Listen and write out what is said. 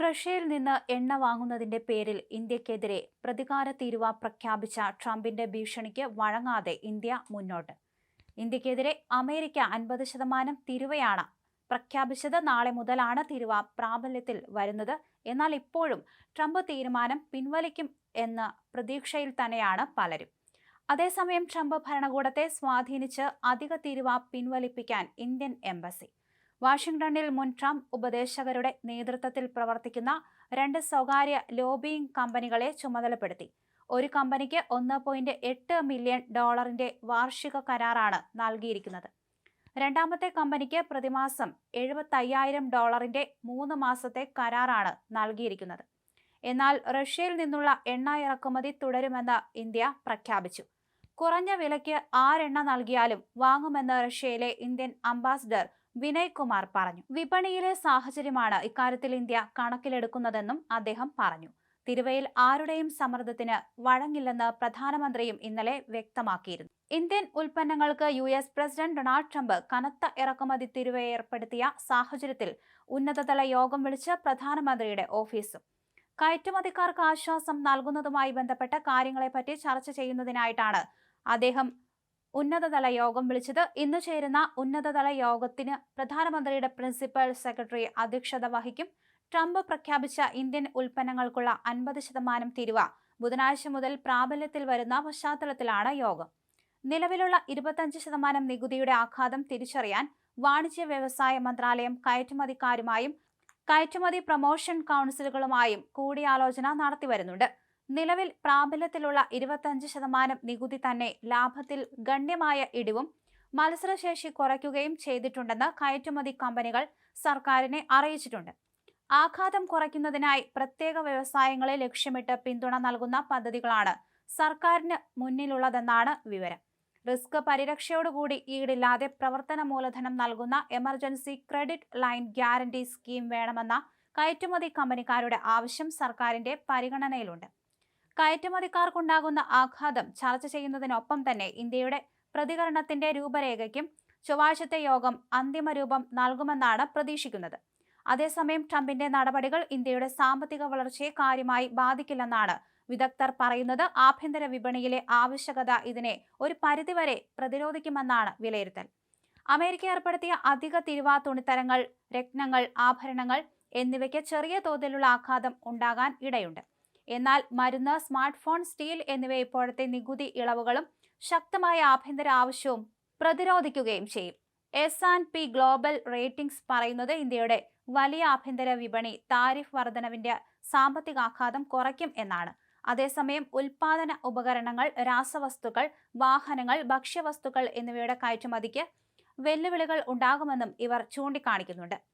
റഷ്യയിൽ നിന്ന് എണ്ണ വാങ്ങുന്നതിന്റെ പേരിൽ ഇന്ത്യക്കെതിരെ പ്രതികാര തീരുവ പ്രഖ്യാപിച്ച ട്രംപിന്റെ ഭീഷണിക്ക് വഴങ്ങാതെ ഇന്ത്യ മുന്നോട്ട്. ഇന്ത്യക്കെതിരെ അമേരിക്ക അൻപത് ശതമാനം തിരുവയാണ് പ്രഖ്യാപിച്ചത്. നാളെ മുതലാണ് തിരുവ പ്രാബല്യത്തിൽ വരുന്നത്. എന്നാൽ ഇപ്പോഴും ട്രംപ് തീരുമാനം പിൻവലിക്കും എന്ന പ്രതീക്ഷയിൽ തന്നെയാണ് പലരും. അതേസമയം ട്രംപ് ഭരണകൂടത്തെ സ്വാധീനിച്ച് അധിക തിരുവ പിൻവലിപ്പിക്കാൻ ഇന്ത്യൻ എംബസി വാഷിംഗ്ടണിൽ മുൻ ട്രംപ് ഉപദേശകരുടെ നേതൃത്വത്തിൽ പ്രവർത്തിക്കുന്ന രണ്ട് സ്വകാര്യ ലോബിയിങ് കമ്പനികളെ ചുമതലപ്പെടുത്തി. ഒരു കമ്പനിക്ക് ഒന്ന് പോയിന്റ് എട്ട് മില്യൺ ഡോളറിന്റെ വാർഷിക കരാറാണ് നൽകിയിരിക്കുന്നത്. രണ്ടാമത്തെ കമ്പനിക്ക് പ്രതിമാസം എഴുപത്തയ്യായിരം ഡോളറിന്റെ മൂന്ന് മാസത്തെ കരാറാണ് നൽകിയിരിക്കുന്നത്. എന്നാൽ റഷ്യയിൽ നിന്നുള്ള എണ്ണ ഇറക്കുമതി തുടരുമെന്ന് ഇന്ത്യ പ്രഖ്യാപിച്ചു. കുറഞ്ഞ വിലയ്ക്ക് ആരെണ്ണ നൽകിയാലും വാങ്ങുമെന്ന് റഷ്യയിലെ ഇന്ത്യൻ അംബാസിഡർ വിനയ് കുമാർ പറഞ്ഞു. വിപണിയിലെ സാഹചര്യമാണ് ഇക്കാര്യത്തിൽ ഇന്ത്യ കണക്കിലെടുക്കുന്നതെന്നും അദ്ദേഹം പറഞ്ഞു. തിരുവയിൽ ആരുടെയും സമ്മർദ്ദത്തിന് വഴങ്ങില്ലെന്ന് പ്രധാനമന്ത്രിയും ഇന്നലെ വ്യക്തമാക്കിയിരുന്നു. ഇന്ത്യൻ ഉൽപ്പന്നങ്ങൾക്ക് U S president Donald Trump കനത്ത ഇറക്കുമതി തിരുവയെ ഏർപ്പെടുത്തിയ സാഹചര്യത്തിൽ ഉന്നതതല യോഗം വിളിച്ച് പ്രധാനമന്ത്രിയുടെ ഓഫീസും. കയറ്റുമതിക്കാർക്ക് ആശ്വാസം നൽകുന്നതുമായി ബന്ധപ്പെട്ട കാര്യങ്ങളെപ്പറ്റി ചർച്ച ചെയ്യുന്നതിനായിട്ടാണ് അദ്ദേഹം ഉന്നതതല യോഗം വിളിച്ചത് ഇന്ന് ചേരുന്ന ഉന്നതതല യോഗത്തിന് പ്രധാനമന്ത്രിയുടെ പ്രിൻസിപ്പൽ സെക്രട്ടറി അധ്യക്ഷത വഹിക്കും. ട്രംപ് പ്രഖ്യാപിച്ച ഇന്ത്യൻ ഉൽപ്പന്നങ്ങൾക്കുള്ള അൻപത് ശതമാനം തിരുവ ബുധനാഴ്ച മുതൽ പ്രാബല്യത്തിൽ വരുന്ന പശ്ചാത്തലത്തിലാണ് യോഗം. നിലവിലുള്ള ഇരുപത്തഞ്ച് ശതമാനം നികുതിയുടെ ആഘാതം തിരിച്ചറിയാൻ വാണിജ്യ വ്യവസായ മന്ത്രാലയം കയറ്റുമതിക്കാരുമായും കയറ്റുമതി പ്രൊമോഷൻ കൗൺസിലുകളുമായും കൂടിയാലോചന നടത്തിവരുന്നുണ്ട്. നിലവിൽ പ്രാബല്യത്തിലുള്ള ഇരുപത്തഞ്ച് ശതമാനം നികുതി തന്നെ ലാഭത്തിൽ ഗണ്യമായ ഇടിവും മത്സരശേഷി കുറയ്ക്കുകയും ചെയ്തിട്ടുണ്ടെന്ന് കയറ്റുമതി കമ്പനികൾ സർക്കാരിനെ അറിയിച്ചിട്ടുണ്ട്. ആഘാതം കുറയ്ക്കുന്നതിനായി പ്രത്യേക വ്യവസായങ്ങളെ ലക്ഷ്യമിട്ട് പിന്തുണ നൽകുന്ന പദ്ധതികളാണ് സർക്കാരിന് മുന്നിലുള്ളതെന്നാണ് വിവരം. റിസ്ക് പരിരക്ഷയോടുകൂടി ഈടില്ലാതെ പ്രവർത്തന മൂലധനം നൽകുന്ന emergency credit line guarantee scheme വേണമെന്ന കയറ്റുമതി കമ്പനിക്കാരുടെ ആവശ്യം സർക്കാരിന്റെ പരിഗണനയിലുണ്ട്. കയറ്റുമതിക്കാർക്കുണ്ടാകുന്ന ആഘാതം ചർച്ച ചെയ്യുന്നതിനൊപ്പം തന്നെ ഇന്ത്യയുടെ പ്രതികരണത്തിന്റെ രൂപരേഖയ്ക്കും ചൊവ്വാഴ്ചത്തെ യോഗം അന്തിമ രൂപം നൽകുമെന്നാണ് പ്രതീക്ഷിക്കുന്നത്. അതേസമയം ട്രംപിന്റെ നടപടികൾ ഇന്ത്യയുടെ സാമ്പത്തിക വളർച്ചയെ കാര്യമായി ബാധിക്കില്ലെന്നാണ് വിദഗ്ധർ പറയുന്നത്. ആഭ്യന്തര വിപണിയിലെ ആവശ്യകത ഇതിനെ ഒരു പരിധിവരെ പ്രതിരോധിക്കുമെന്നാണ് വിലയിരുത്തൽ. അമേരിക്ക ഏർപ്പെടുത്തിയ അധിക തിരുവാ തുണിത്തരങ്ങൾ രത്നങ്ങൾ ആഭരണങ്ങൾ എന്നിവയ്ക്ക് ചെറിയ തോതിലുള്ള ആഘാതം ഉണ്ടാകാൻ ഇടയുണ്ട്. എന്നാൽ മരുന്ന് സ്മാർട്ട് ഫോൺ സ്റ്റീൽ എന്നിവ ഇപ്പോഴത്തെ നികുതി ഇളവുകളും ശക്തമായ ആഭ്യന്തര ആവശ്യവും പ്രതിരോധിക്കുകയും ചെയ്യും. S and P global ratings പറയുന്നത് ഇന്ത്യയുടെ വലിയ ആഭ്യന്തര വിപണി താരിഫ് വർധനവിന്റെ സാമ്പത്തികാഘാതം കുറയ്ക്കും എന്നാണ്. അതേസമയം ഉൽപാദന ഉപകരണങ്ങൾ രാസവസ്തുക്കൾ വാഹനങ്ങൾ ഭക്ഷ്യവസ്തുക്കൾ എന്നിവയുടെ കയറ്റുമതിക്ക് വെല്ലുവിളികൾ ഉണ്ടാകുമെന്നും ഇവർ ചൂണ്ടിക്കാണിക്കുന്നുണ്ട്.